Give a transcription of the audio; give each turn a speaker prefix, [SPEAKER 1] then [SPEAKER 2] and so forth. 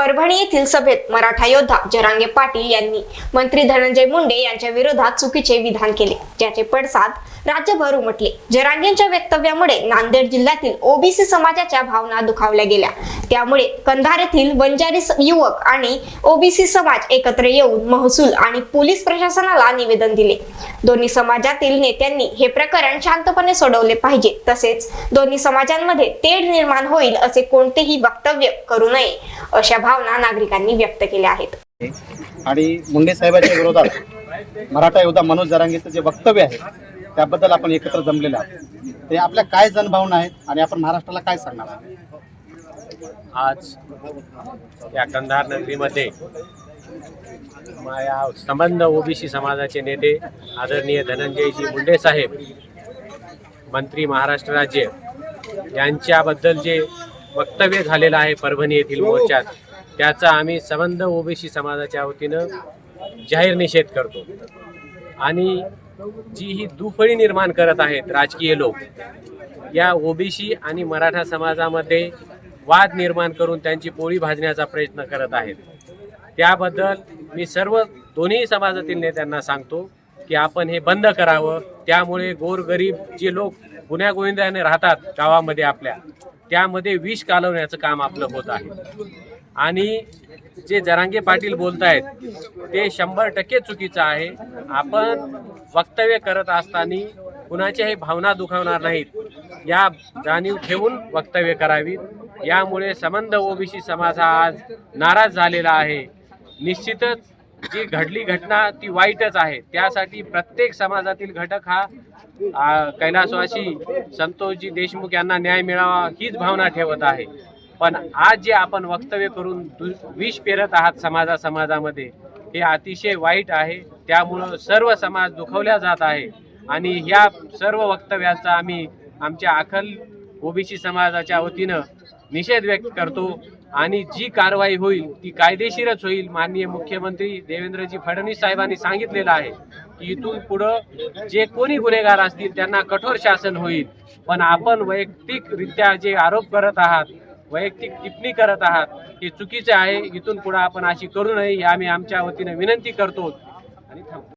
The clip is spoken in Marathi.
[SPEAKER 1] परभणी येथील सभेत मराठा योद्धा जरांगे पाटील यांनी मंत्री धनंजय मुंडे यांच्या विरोधात चुकीचे विधान केले ज्याचे पडसाद राज्यभर उमटले. जरांगेंच्या वक्तव्यामुळे नांदेड जिल्ह्यातील ओबीसी समाजाच्या भावना दुखावल्या गेल्या. त्यामुळे कंधार येथील वंजारी युवक आणि ओबीसी समाज एकत्र येऊन महसूल आणि पोलीस प्रशासनाला निवेदन दिले. दोन्ही समाजातील नेत्यांनी हे प्रकरण शांतपणे सोडवले पाहिजे. तसेच दोन्ही समाजांमध्ये तेढ निर्माण होईल असे कोणतेही वक्तव्य करू नये अशा भावना नागरिकांनी व्यक्त केल्या आहेत.
[SPEAKER 2] आणि मुंडे साहेबांच्या विरोधात मराठा योद्धा मनोज जरांगेचं जे वक्तव्य आहे त्याबद्दल आपण एकत्र जमलेलो आहोत. ते आपल्या काय जनभावना आहेत आणि आपण महाराष्ट्राला काय सांगणार
[SPEAKER 3] आज या कंधार नगरीमध्ये माया संबंध ओबीसी समाजाचे नेते आदरणीय धनंजयजी मुंडे साहेब मंत्री महाराष्ट्र राज्य यांच्याबद्दल जे वक्तव्य झालेलं आहे परभणी येथील मोर्चात त्याचा आम्ही संबंध ओबीसी समाजाच्या वतीनं जाहीर निषेध करतो. आणि जी ही दुफळी निर्माण करत आहेत राजकीय लोक या ओबीसी आणि मराठा समाजामध्ये वाद निर्माण करून त्यांची पोळी भाजण्याचा प्रयत्न करत आहेत. त्याबद्दल मी सर्व दोन्ही समाजातील नेत्यांना सांगतो की आपण हे बंद करावं. त्यामुळे गोरगरीब जे लोक गुन्ह्यागोविंदाने राहतात गावामध्ये आपल्या त्यामध्ये विष कालवण्याचं काम आपलं होत आहे. आणि जे जरांगे पाटील बोलत आहेत ते शंभर टक्के चुकीचं आहे. आपण वक्तव्य करत असताना कुणाच्याही भावना दुखावणार नाहीत. या जाणीव ठेवून वक्तव्य करावीत. यामुळे संबंध ओबीसी समाज हा आज नाराज झालेला आहे. निश्चितच जी घडली घटना ती वाईटच आहे. त्यासाठी प्रत्येक समाजातील घटक हा कैलासवासी संतोषजी देशमुख यांना न्याय मिळावा हीच भावना ठेवत आहे. पण आज जे आपण वक्तव्य करून दु- विष पेरत आहात समाजा समाजामध्ये हे अतिशय वाईट आहे. त्यामुळं सर्व समाज दुखवल्या जात आहे. आणि ह्या सर्व वक्तव्याचा आम्ही आमच्या अखल ओबीसी समाजाच्या वतीनं निषेध व्यक्त करतो. आणि जी कारवाई होईल ती कायदेशीरच होईल माननीय मुख्यमंत्री देवेंद्रजी फडणवीस साहेबांनी सांगितलेलं आहे की इथून पुढं जे कोणी गुन्हेगार असतील त्यांना कठोर शासन होईल. पण आपण वैयक्तिकरित्या जे आरोप करत आहात वैयक्तिक टिप्पणी करत आहात हे चुकीचे आहे. इथून पुढे आपण अशी करू नये ही आम्ही आमच्या वतीने विनंती करतो. आणि थांबतो.